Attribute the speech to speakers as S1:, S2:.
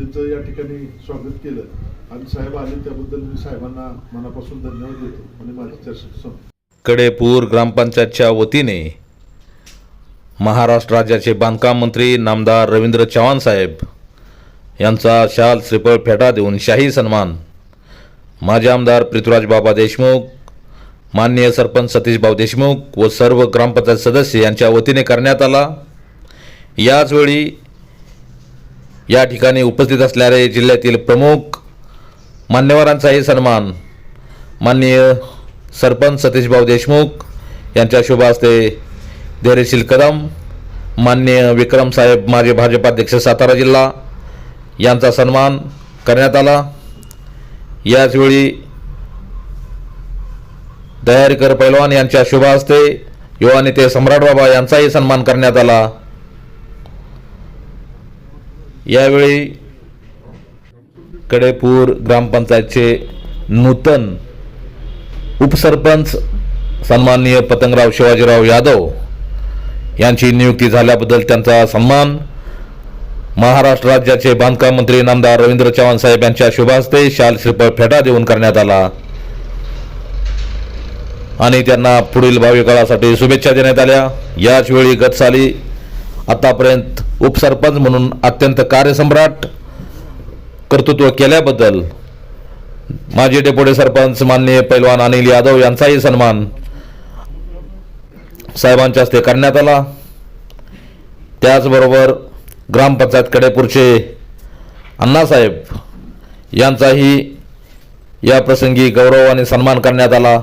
S1: त्यांचं या ठिकाणी स्वागत केलं. आणि साहेब आले त्याबद्दल मी साहेबांना मनापासून धन्यवाद देतो आणि माझी चर्चा संपते
S2: कडेपूर ग्रामपंचायतच्या वतीने महाराष्ट्र राज्याचे बांधकाम मंत्री नामदार रवींद्र चव्हाण साहेब यांचा शाल श्रीफळ फेटा देऊन शाही सन्मान. माजी आमदार पृथ्वीराज बाबा देशमुख माननीय सरपंच सतीशभाऊ देशमुख व सर्व ग्रामपंचायत सदस्य यांच्या वतीने करण्यात आला. याचवेळी या ठिकाणी उपस्थित असणारे जिल्ह्यातील प्रमुख मान्यवरांचाही सन्मान. माननीय सरपंच सतीशभाऊ देशमुख यांच्या शुभ हस्ते धैर्यशील कदम माननीय विक्रम साहेब माजी भाजपाध्यक्ष सातारा जिल्हा यांचा सन्मान करण्यात आला. याचवेळी दयारीकर पैलवान यांच्या शुभ हस्ते युवा नेते सम्राट बाबा यांचाही सन्मान करण्यात आला. यावेळी कडेपूर ग्रामपंचायतचे नूतन उपसरपंच सन्माननीय पतंगराव शिवाजीराव यादव यांची नियुक्ती झाल्याबद्दल त्यांचा सन्मान महाराष्ट्र राज्याचे बांधकाम मंत्री नामदार रवींद्र चव्हाण साहेब यांच्या शुभास्ते शाल श्रीफळ फेटा देऊन करण्यात आला. आणि त्यांना पुढील भावी काळासाठी शुभेच्छा देण्यात आल्या. याच वेळी गत साली आतापर्यंत उपसरपंच म्हणून अत्यंत कार्यसम्राट कर्तृत्व केल्याबद्दल माजी डेप्युटी सरपंच माननीय पैलवान अनिल यादव यांचाही सन्मान साहेबांच्या हस्ते करण्यात आला. त्याचबरोबर ग्रामपंचायत कडेपूरचे अण्णासाहेब यांचाही या प्रसंगी गौरव आणि सन्मान करण्यात आला.